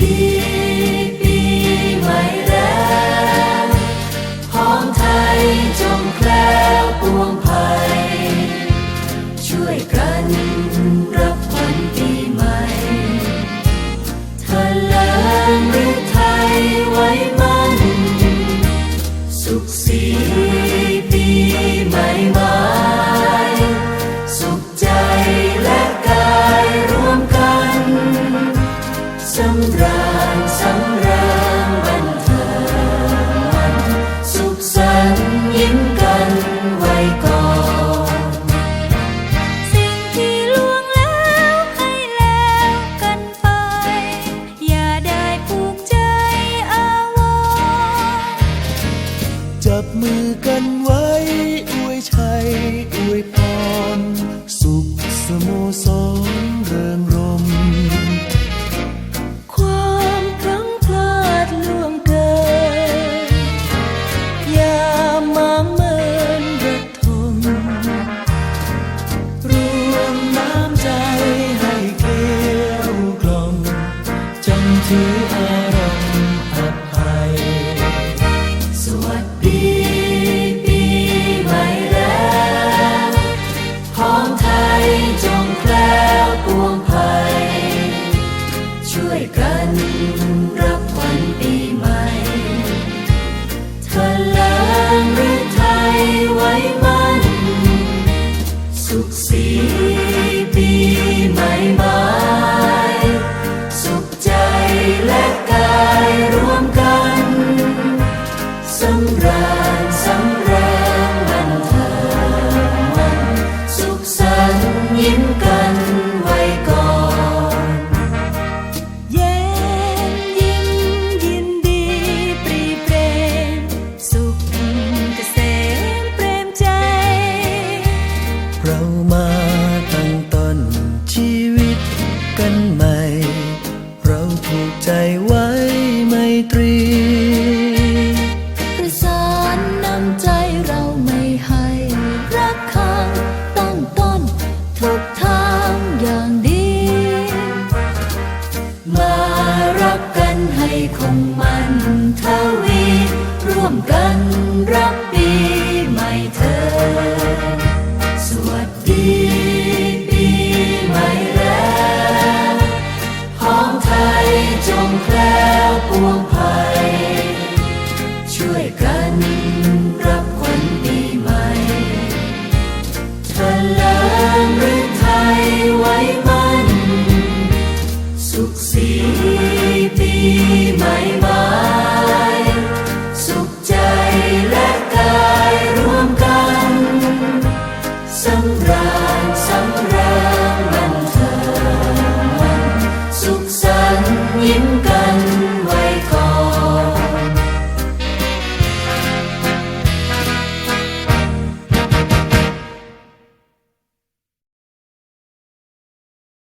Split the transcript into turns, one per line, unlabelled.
ปี
ปีให
ม่
แล้วของไทยจงแคล้วปวงภัยช่วยกัน มือกัน You. กัน
ให
ม่ เราผูกใจไว้ไมตรี
ประสานน้ำใจเราไม่ให้ รักค้างตั้งต้น ทุกทางอย่างดี
มารักกันให้คงมันทวี ร่วมกันรัก